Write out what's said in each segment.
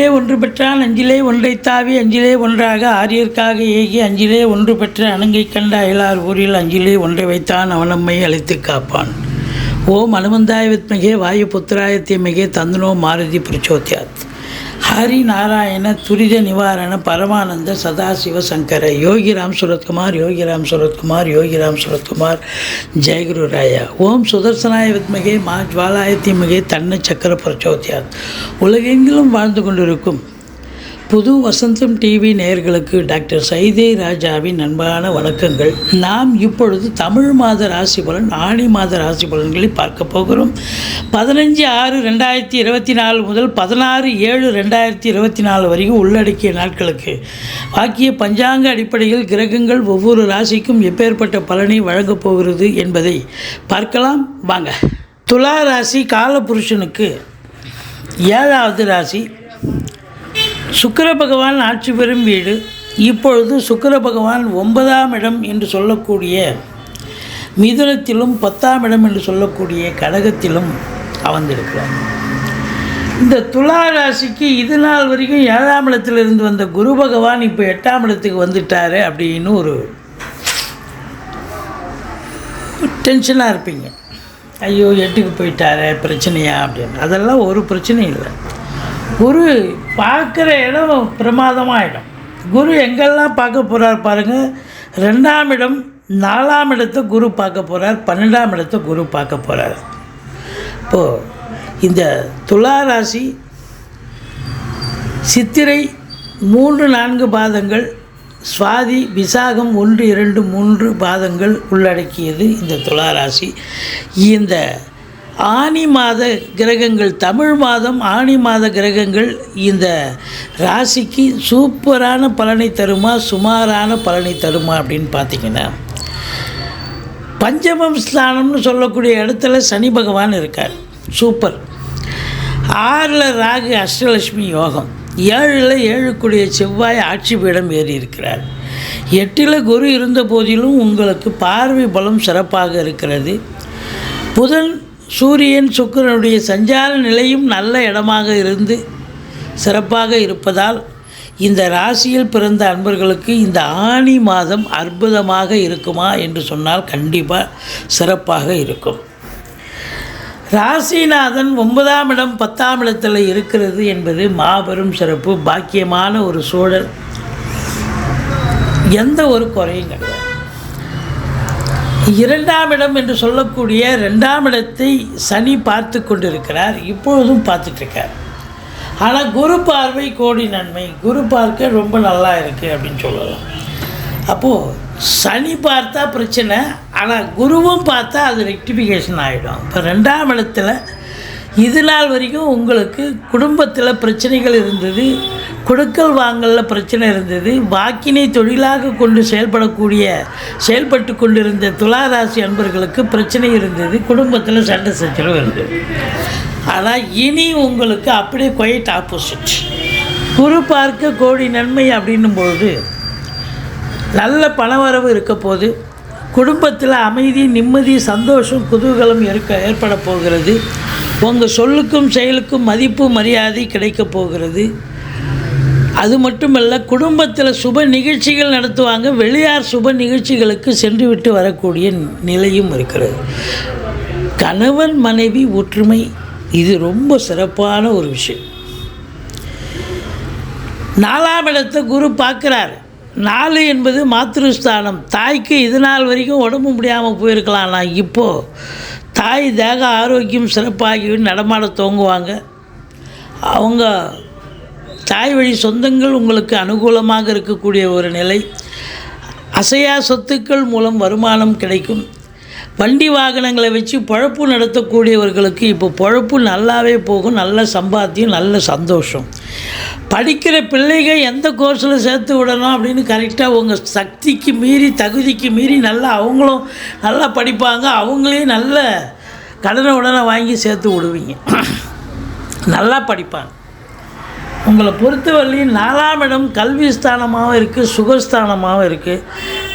அஞ்சிலே ஒன்று பெற்றான் அஞ்சிலே ஒன்றை தாவி அஞ்சிலே ஒன்றாக ஆரியர்க்காக ஏகி அஞ்சிலே ஒன்று பெற்ற அணுங்கை கண்ட அயலார் ஊரில் அஞ்சிலே ஒன்றை வைத்தான் அவனம்மை அழைத்து காப்பான். ஓம் அனுமந்தாய வித்மகே வாயு புத்திராய தீமகே தந்தனோ மாருதி பிரச்சோத்யாத் ஹரி நாராயண துரித நிவாரண பரமானந்த சதாசிவ சங்கர. யோகிராம் சுரத்குமார் யோகிராம் சுரத்குமார் யோகிராம் சுரத்குமார். ஜெயகுரு ராயா. ஓம் சுதர்சனாய வித்மகே மா ஜுவாலாயத்தி மிகே தன்ன சக்கர பிரச்சோத்யாத். உலகெங்கிலும் வாழ்ந்து கொண்டிருக்கும் புது வசந்தம் டிவி நேயர்களுக்கு டாக்டர் சைதே ராஜாவின் அன்பான வணக்கங்கள். நாம் இப்பொழுது தமிழ் மாத ராசி பலன் ஆணி மாத ராசி பலன்களை பார்க்க போகிறோம். பதினஞ்சு ஆறு ரெண்டாயிரத்தி இருபத்தி நாலு முதல் பதினாறு ஏழு ரெண்டாயிரத்தி இருபத்தி நாலு வரைக்கும் உள்ளடக்கிய நாட்களுக்கு. வாக்கிய பஞ்சாங்க அடிப்படையில் கிரகங்கள் ஒவ்வொரு ராசிக்கும் எப்பேற்பட்ட பலனை வழங்கப் போகிறது என்பதை பார்க்கலாம். வாங்க. துலா ராசி காலபுருஷனுக்கு ஏழாவது ராசி சுக்கிர பகவான் ஆட்சி பெறும் வீடு இப்பொழுது சுக்கர பகவான் ஒன்பதாம் இடம் என்று சொல்லக்கூடிய மிதுனத்திலும் பத்தாம் இடம் என்று சொல்லக்கூடிய கடகத்திலும் அமர்ந்திருக்கிறார். இந்த துலா ராசிக்கு இது நாள் வரைக்கும் ஏழாம் இடத்துல இருந்து வந்த குரு பகவான் இப்போ எட்டாம் இடத்துக்கு வந்துட்டார் அப்படின்னு ஒரு டென்ஷனாக இருப்பீங்க. ஐயோ எட்டுக்கு போயிட்டாரே பிரச்சனையா அப்படின்னு. அதெல்லாம் ஒரு பிரச்சனையும் இல்லை. குரு பார்க்குற இடம் பிரமாதமாகிடும் குரு எங்கெல்லாம் பார்க்க போகிறார் பாருங்கள் ரெண்டாம் இடம் நாலாம் இடத்தை குரு பார்க்க போகிறார் பன்னெண்டாம் இடத்தை குரு பார்க்க போகிறார் இப்போது இந்த துலா ராசி சித்திரை மூன்று நான்கு பாதங்கள் சுவாதி விசாகம் ஒன்று இரண்டு மூன்று பாதங்கள் உள்ளடக்கியது இந்த துளாராசி இந்த ஆனி மாத கிரகங்கள் தமிழ் மாதம் ஆனி மாத கிரகங்கள் இந்த ராசிக்கு சூப்பரான பலனை தருமா சுமாரான பலனை தருமா அப்படின்னு பார்த்தீங்கன்னா பஞ்சமம் ஸ்தானம்னு சொல்லக்கூடிய இடத்துல சனி பகவான் இருக்கார். சூப்பர். ஆறில் ராகு அஷ்டலட்சுமி யோகம். ஏழில் ஏழுக்குடைய செவ்வாய் ஆட்சி பீடம் ஏறி இருக்கிறார். எட்டில் குரு இருந்த போதிலும் உங்களுக்கு பார்வை பலம் சிறப்பாக இருக்கிறது. புதன் சூரியன் சுக்கிரனுடைய சஞ்சார நிலையும் நல்ல இடமாக இருந்து சிறப்பாக இருப்பதால் இந்த ராசியில் பிறந்த அன்பர்களுக்கு இந்த ஆணி மாதம் அற்புதமாக இருக்குமா என்று சொன்னால் கண்டிப்பாக சிறப்பாக இருக்கும். ராசிநாதன் ஒன்பதாம் இடம் பத்தாம் இடத்தில் இருக்கிறது என்பது மாபெரும் சிறப்பு பாக்கியமான ஒரு சூழல். எந்த ஒரு குறையும் கிடையாது. இரண்டாம் இடம் என்று சொல்லக்கூடிய ரெண்டாம் இடத்தை சனி பார்த்து கொண்டிருக்கிறார். இப்பொழுதும் பார்த்துட்ருக்கார் ஆனால் குரு பார்வை கோடி நன்மை. குரு பார்க்க ரொம்ப நல்லா இருக்குது அப்படின்னு சொல்லலாம். அப்போது சனி பார்த்தா பிரச்சனை ஆனால் குருவும் பார்த்தா அது ரெக்டிஃபிகேஷன் ஆகிடும் இப்போ ரெண்டாம் இடத்துல இது நாள் வரைக்கும் உங்களுக்கு குடும்பத்தில் பிரச்சனைகள் இருந்தது. கொடுக்கல் வாங்கலில் பிரச்சனை இருந்தது. வாக்கினை தொழிலாக கொண்டு செயல்படக்கூடிய செயல்பட்டு கொண்டிருந்த துளாராசி அன்பர்களுக்கு பிரச்சனை இருந்தது. குடும்பத்தில் சண்டை சச்சரவு இருந்தது. ஆனால் இனி உங்களுக்கு அப்படியே குவைட் ஆப்போசிட் குரு பார்க்க கோடி நன்மை அப்படின்னும் பொழுது நல்ல பணவரவு இருக்க போது குடும்பத்தில் அமைதி நிம்மதி சந்தோஷம் குதூகலம் இருக்க ஏற்பட போகிறது. உங்கள் சொல்லுக்கும் செயலுக்கும் மதிப்பு மரியாதை கிடைக்கப் போகிறது. அது மட்டுமல்ல குடும்பத்தில் சுப நிகழ்ச்சிகள் நடத்துவாங்க. வெளியார் சுப நிகழ்ச்சிகளுக்கு சென்று விட்டு வரக்கூடிய நிலையும் இருக்கிறது. கணவன் மனைவி ஒற்றுமை இது ரொம்ப சிறப்பான ஒரு விஷயம். நாலாம் இடத்தை குரு பார்க்குறாரு. நாலு என்பது மாத்திருஸ்தானம் தாய்க்கு இது நாள் வரைக்கும் உடம்பு முடியாமல் போயிருக்கலாம். நான் இப்போது தாய் தேக ஆரோக்கியம் சிறப்பாகி நடமாட துவங்குவாங்க. அவங்க தாய் வழி சொந்தங்கள் உங்களுக்கு அனுகூலமாக இருக்கக்கூடிய ஒரு நிலை. அசையா சொத்துக்கள் மூலம் வருமானம் கிடைக்கும். வண்டி வாகனங்களை வச்சு பொழப்பு நடத்தக்கூடியவர்களுக்கு இப்போ பொழப்பு நல்லாவே போகும். நல்ல சம்பாத்தியம் நல்ல சந்தோஷம். படிக்கிற பிள்ளைகள் எந்த கோர்ஸில் சேர்த்து விடணும் அப்படின்னு கரெக்டாக உங்கள் சக்திக்கு மீறி தகுதிக்கு மீறி நல்லா அவங்களும் நல்லா படிப்பாங்க. அவங்களையும் நல்ல கடனை உடனே வாங்கி சேர்த்து விடுவீங்க. நல்லா படிப்பாங்க. உங்களை பொறுத்தவரையிலும் நாலாம் இடம் கல்வி ஸ்தானமாகவும் இருக்குது சுகஸ்தானமாகவும் இருக்குது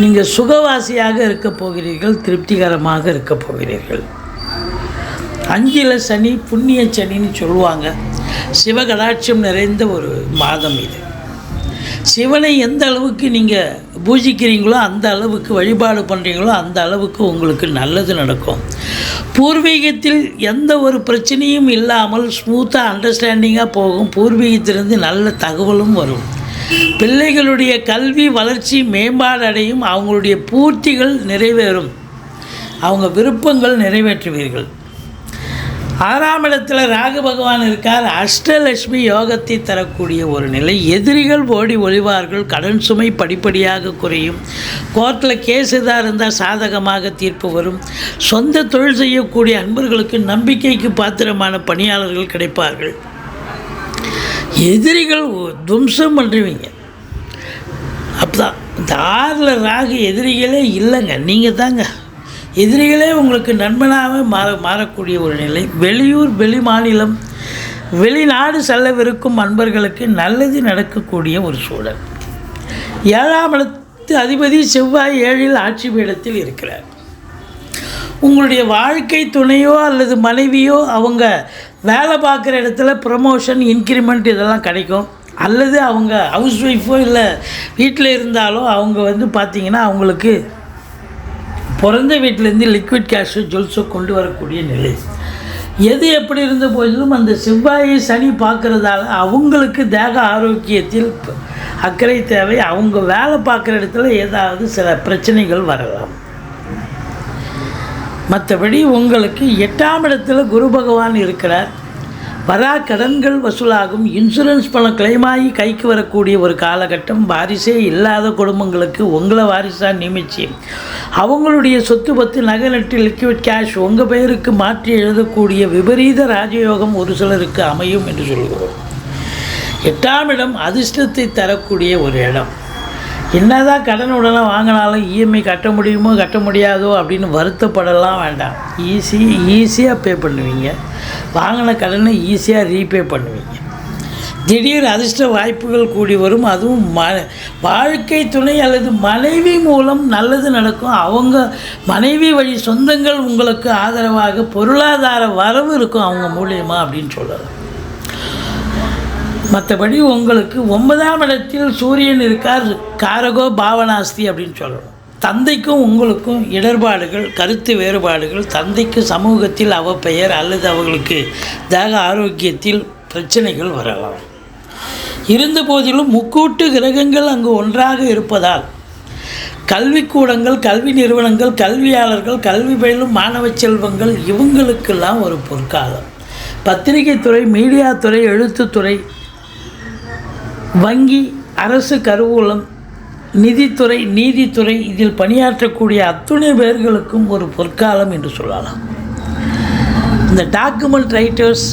நீங்கள் சுகவாசியாக இருக்க போகிறீர்கள் திருப்திகரமாக இருக்க போகிறீர்கள். அஞ்சில் சனி புண்ணிய சனின்னு சொல்லுவாங்க. சிவகடாட்சம் நிறைந்த ஒரு மாதம் இது. சிவனை எந்த அளவுக்கு நீங்கள் பூஜிக்கிறீங்களோ அந்த அளவுக்கு வழிபாடு பண்ணுறீங்களோ அந்த அளவுக்கு உங்களுக்கு நல்லது நடக்கும். பூர்வீகத்தில் எந்த ஒரு பிரச்சனையும் இல்லாமல் ஸ்மூத்தாக அண்டர்ஸ்டாண்டிங்காக போகும். பூர்வீகத்திலிருந்து நல்ல தகவலும் வரும். பிள்ளைகளுடைய கல்வி வளர்ச்சி மேம்பாடு அடையும் அவங்களுடைய பூர்த்திகள் நிறைவேறும். அவங்க விருப்பங்கள் நிறைவேற்றுவீர்கள். ஆறாம் இடத்துல ராகு பகவான் இருக்கார். அஷ்டலட்சுமி யோகத்தை தரக்கூடிய ஒரு நிலை. எதிரிகள் ஓடி ஒளிவார்கள். கடன் சுமை படிப்படியாக குறையும். கோர்ட்டில் கேஸ் எதாக இருந்தால் சாதகமாக தீர்ப்பு வரும். சொந்த தொழில் செய்யக்கூடிய அன்பர்களுக்கு நம்பிக்கைக்கு பாத்திரமான பணியாளர்கள் கிடைப்பார்கள். எதிரிகள் துவம்சம் பண்ணுவீங்க அப்பதான் இந்த ஆறில் ராகு எதிரிகளே இல்லைங்க. நீங்கள் தாங்க எதிரிகளே உங்களுக்கு நண்பனாக மாற மாறக்கூடிய ஒரு நிலை. வெளியூர் வெளி மாநிலம் வெளிநாடு செல்லவிருக்கும் அன்பர்களுக்கு நல்லது நடக்கக்கூடிய ஒரு சூழல். ஏழாம் இடத்து அதிபதி செவ்வாய் ஏழில் ஆட்சி பீடத்தில் இருக்கிறார். உங்களுடைய வாழ்க்கை துணையோ அல்லது மனைவியோ அவங்க வேலை பார்க்குற இடத்துல ப்ரமோஷன் இன்க்ரிமெண்ட் இதெல்லாம் கிடைக்கும். அல்லது அவங்க ஹவுஸ் ஒய்ஃபோ இல்லை வீட்டில் இருந்தாலோ அவங்க வந்து பார்த்திங்கன்னா அவங்களுக்கு பிறந்த வீட்டிலேருந்து லிக்விட் கேஷு ஜுவல்ஸோ கொண்டு வரக்கூடிய நிலை. எது எப்படி இருந்த போதிலும் அந்த செவ்வாயை சனி பார்க்குறதால அவங்களுக்கு தேக ஆரோக்கியத்தில் அக்கறை தேவை. அவங்க வேலை பார்க்குற இடத்துல ஏதாவது சில பிரச்சனைகள் வரலாம். மற்றபடி உங்களுக்கு எட்டாம் இடத்துல குரு பகவான் இருக்கிறார். வரா கடன்கள் வசூலாகும். இன்சூரன்ஸ் பணம் கிளைமாகி கைக்கு வரக்கூடிய ஒரு காலகட்டம். வாரிசே இல்லாத குடும்பங்களுக்கு உங்களை வாரிசாக நியமிச்சு அவங்களுடைய சொத்து பத்து நகை நட்டு லிக்விட் கேஷ் உங்கள் பெயருக்கு மாற்றி எழுதக்கூடிய விபரீத ராஜயோகம் ஒரு சிலருக்கு அமையும் என்று சொல்கிறோம் எட்டாம் இடம் அதிர்ஷ்டத்தை தரக்கூடிய ஒரு இடம். என்னதான் கடன் உடனே வாங்கினாலும் இஎம்ஐ கட்ட முடியுமோ கட்ட முடியாதோ அப்படின்னு வருத்தப்படலாம் வேண்டாம். ஈஸி ஈஸியாக பே பண்ணுவீங்க. வாங்கின கடனை ஈஸியாக ரீபே பண்ணுவீங்க. திடீர் அதிர்ஷ்ட வாய்ப்புகள் கூடி வரும். அதுவும் ம வாழ்க்கை துணை அல்லது மனைவி மூலம் நல்லது நடக்கும். அவங்க மனைவி வழி சொந்தங்கள் உங்களுக்கு ஆதரவாக பொருளாதார வரவு இருக்கும் அவங்க மூலியமாக அப்படின்னு சொல்லலாம். மற்றபடி உங்களுக்கு ஒன்பதாம் இடத்தில் சூரியன் இருக்கார் காரகோ பாவனாஸ்தி அப்படின்னு சொல்லணும். தந்தைக்கும் உங்களுக்கும் இடர்பாடுகள் கருத்து வேறுபாடுகள் தந்தைக்கு சமூகத்தில் அவப்பெயர் அல்லது அவர்களுக்கு தேக ஆரோக்கியத்தில் பிரச்சனைகள் வரலாம். இருந்த போதிலும் முக்கூட்டு கிரகங்கள் அங்கு ஒன்றாக இருப்பதால் கல்விக்கூடங்கள் கல்வி நிறுவனங்கள் கல்வியாளர்கள் கல்வி பயிலும் மாணவ செல்வங்கள் இவங்களுக்கெல்லாம் ஒரு பொற்காலம். பத்திரிகை துறை மீடியா துறை எழுத்துத்துறை வங்கி அரசு கருவூலம் நிதித்துறை நீதித்துறை இதில் பணியாற்றக்கூடிய அத்துணை பேர்களுக்கும் ஒரு பொற்காலம் என்று சொல்லலாம். இந்த டாக்குமெண்ட் ரைட்டர்ஸ்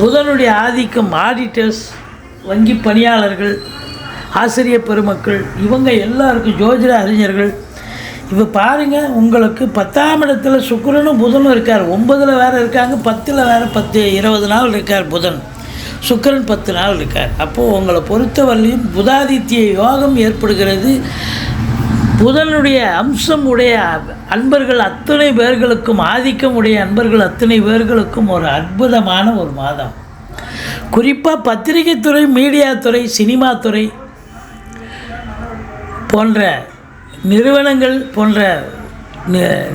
புதனுடைய ஆதிக்கம் ஆடிட்டர்ஸ் வங்கி பணியாளர்கள் ஆசிரியர் பெருமக்கள் இவங்க எல்லாருக்கும் ஜோதிட அறிஞர்கள் இப்போ பாருங்கள் உங்களுக்கு பத்தாம் இடத்துல சுக்கரனும் புதனும் இருக்கார். ஒன்பதில் வேறு இருக்காங்க பத்தில் வேறு பத்து இருபது நாள் இருக்கார் புதன். சுக்கிரன் பத்து நாள் இருக்கார். அப்போது உங்களை பொறுத்தவரையிலும் புதாதித்ய யோகம் ஏற்படுகிறது. புதனுடைய அம்சம் உடைய அன்பர்கள் அத்தனை பேர்களுக்கும் ஆதிக்கம் உடைய அன்பர்கள் அத்தனை பேர்களுக்கும் ஒரு அற்புதமான ஒரு மாதம். குறிப்பாக பத்திரிகைத் துறை மீடியா துறை சினிமா துறை போன்ற நிறுவனங்கள் போன்ற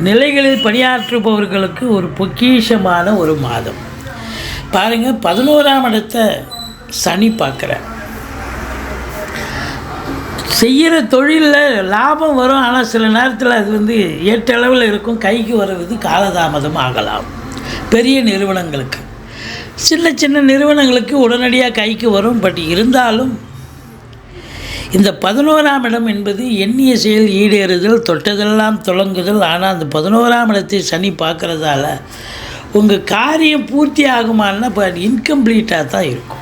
நிலைகளில் பணியாற்றுபவர்களுக்கு ஒரு பொக்கிஷமான ஒரு மாதம். பாருங்கள் பதினோராம் இடத்த சனி பார்க்குறேன் செய்கிற தொழிலில் லாபம் வரும் ஆனால் சில நேரத்தில் அது வந்து ஏற்றளவில் இருக்கும் கைக்கு வருவது காலதாமதம் ஆகலாம். பெரிய நிறுவனங்களுக்கு. சின்ன சின்ன நிறுவனங்களுக்கு உடனடியாக கைக்கு வரும் பட் இருந்தாலும் இந்த பதினோராம் இடம் என்பது எண்ணிய செயல் ஈடேறுதல் தொட்டதெல்லாம் தொடங்குதல் ஆனால் அந்த பதினோராம் இடத்தை சனி பார்க்குறதால உங்கள் காரியம் பூர்த்தி ஆகுமான்னா இப்போ இன்கம்ப்ளீட்டாக தான் இருக்கும்.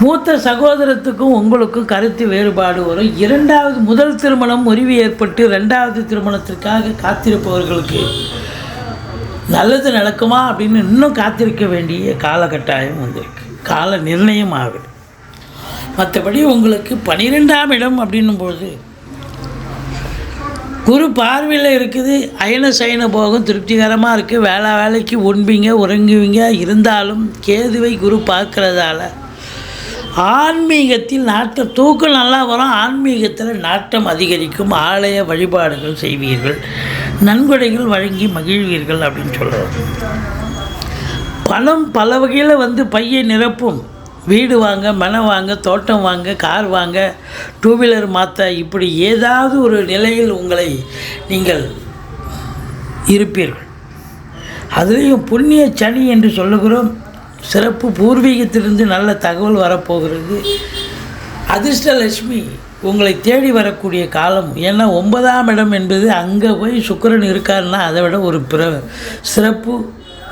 மூத்த சகோதரத்துக்கும் உங்களுக்கும் கருத்து வேறுபாடு வரும். இரண்டாவது முதல் திருமணம் முறிவு ஏற்பட்டு ரெண்டாவது திருமணத்திற்காக காத்திருப்பவர்களுக்கு நல்லது நடக்குமா அப்படின்னு இன்னும் காத்திருக்க வேண்டிய காலகட்டாயம் வந்திருக்கு. கால நிர்ணயம் ஆகுது. மற்றபடி உங்களுக்கு பனிரெண்டாம் இடம் அப்படின்னும்போது குரு பார்வையில் இருக்குது. அயன சயன போகம் திருப்திகரமாக இருக்குது வேலை வேலைக்கு உண்பீங்க உறங்குவீங்க இருந்தாலும் கேதுவை குரு பார்க்குறதால. ஆன்மீகத்தில் நாட்டம் தூக்கம் நல்லா வரும். ஆன்மீகத்தில் நாட்டம் அதிகரிக்கும். ஆலய வழிபாடுகள் செய்வீர்கள். நன்கொடைகள் வழங்கி மகிழ்வீர்கள் அப்படின்னு சொல்கிறோம் பணம் பல வகையில் வந்து பையை நிரப்பும். வீடு வாங்க மனம் வாங்க தோட்டம் வாங்க கார் வாங்க டூ வீலர் மாற்ற இப்படி ஏதாவது ஒரு நிலையில் உங்களை நீங்கள் இருப்பீர்கள். அதுலேயும் புண்ணிய சனி என்று சொல்லுகிறோம். சிறப்பு பூர்வீகத்திலிருந்து நல்ல தகவல் வரப்போகிறது. அதிர்ஷ்டலட்சுமி உங்களை தேடி வரக்கூடிய காலம் ஏன்னா ஒன்பதாம் இடம் என்பது அங்கே போய் சுக்கரன் இருக்காருன்னா அதை விட ஒரு பிற சிறப்பு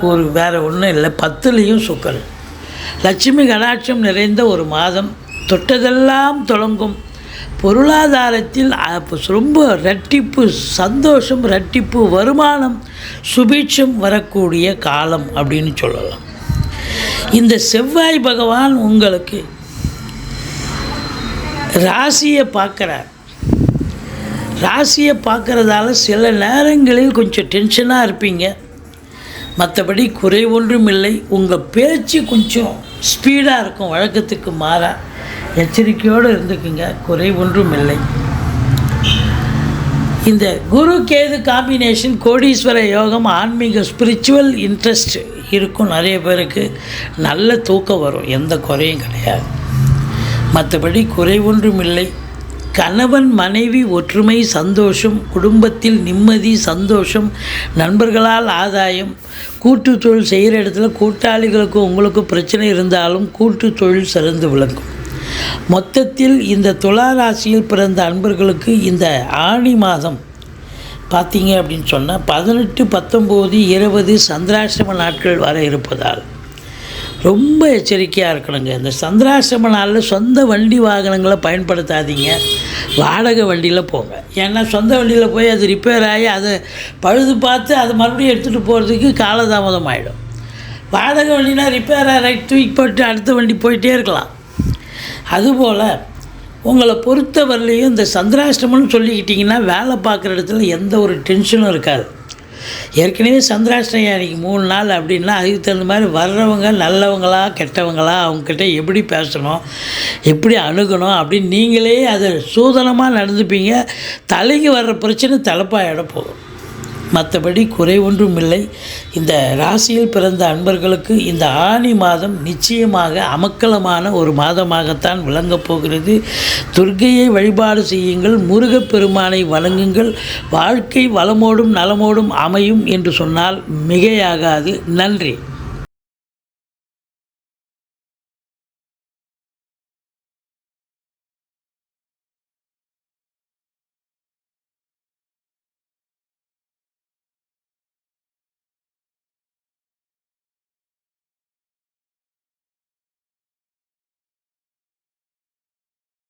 ஒரு வேறு ஒன்றும் இல்லை. பத்துலேயும் சுக்கரன். லட்சுமி கடாட்சம் நிறைந்த ஒரு மாதம் தொட்டதெல்லாம் தொடங்கும். பொருளாதாரத்தில் ரொம்ப ரட்டிப்பு சந்தோஷம் ரட்டிப்பு வருமானம் சுபீட்சம் வரக்கூடிய காலம் அப்படின்னு சொல்லலாம். இந்த செவ்வாய் பகவான் உங்களுக்கு ராசியை பார்க்குறார். ராசியை பார்க்குறதால சில நேரங்களில் கொஞ்சம் டென்ஷனாக இருப்பீங்க. மற்றபடி குறை ஒன்றும் இல்லை உங்கள் பேச்சு கொஞ்சம் ஸ்பீடாக இருக்கும் வழக்கத்துக்கு மாறாக எச்சரிக்கையோடு இருந்துக்குங்க குறை ஒன்றும் இல்லை இந்த குரு கேது காம்பினேஷன் கோடீஸ்வர யோகம் ஆன்மீக ஸ்பிரிச்சுவல் இன்ட்ரெஸ்ட் இருக்கும் நிறைய பேருக்கு. நல்ல தூக்கம் வரும் எந்த குறையும் கிடையாது. மற்றபடி குறை ஒன்றும் இல்லை கணவன் மனைவி ஒற்றுமை சந்தோஷம் குடும்பத்தில் நிம்மதி சந்தோஷம் நண்பர்களால் ஆதாயம் கூட்டு தொழில் செய்கிற இடத்துல கூட்டாளிகளுக்கும் உங்களுக்கும் பிரச்சனை இருந்தாலும் கூட்டு தொழில் சிறந்து விளங்கும். மொத்தத்தில் இந்த துலா ராசியில் பிறந்த அன்பர்களுக்கு இந்த ஆணி மாதம் பார்த்தீங்க அப்படின்னு சொன்னால் பதினெட்டு பத்தொம்போது இருபது சந்திராசிரம நாட்கள் வர இருப்பதால் ரொம்ப எச்சரிக்கையாக இருக்கணுங்க. இந்த சந்திராசிரம நாளில் சொந்த வண்டி வாகனங்களை பயன்படுத்தாதீங்க. வாடகை வண்டியில் போங்க. ஏன்னா சொந்த வண்டியில் போய் அது ரிப்பேர் ஆகி அதை பழுது பார்த்து அதை மறுபடியும் எடுத்துகிட்டு போகிறதுக்கு காலதாமதம் ஆகிடும் வாடகை வண்டினா ரிப்பேர் ரைட் தூக்கி போட்டு அடுத்த வண்டி போயிட்டே இருக்கலாம். அதுபோல் உங்களை பொறுத்தவரையிலையும் இந்த சந்திராஷ்டமம்னு சொல்லிக்கிட்டிங்கன்னா வேலை பார்க்குற இடத்துல எந்த ஒரு டென்ஷனும் இருக்காது. ஏற்கனவே சந்திராஷ்டமி அன்றைக்கி மூணு நாள் அப்படின்னா அதுக்கு தகுந்த மாதிரி வர்றவங்க நல்லவங்களா கெட்டவங்களா அவங்கக்கிட்ட எப்படி பேசணும் எப்படி அணுகணும் அப்படின்னு நீங்களே அதை சூதனமாக நடந்துப்பீங்க. தலைக்கு வர்ற பிரச்சனை தலைப்பாயிட போகும். மற்றபடி குறை ஒன்றும் இல்லை இந்த ராசியில் பிறந்த அன்பர்களுக்கு இந்த ஆணி மாதம் நிச்சயமாக அமக்கலமான ஒரு மாதமாகத்தான் விளங்கப் போகிறது. துர்க்கையை வழிபாடு செய்யுங்கள் முருகப்பெருமானை வணங்குங்கள் வாழ்க்கை வளமோடும் நலமோடும் அமையும் என்று சொன்னால் மிகையாகாது. நன்றி.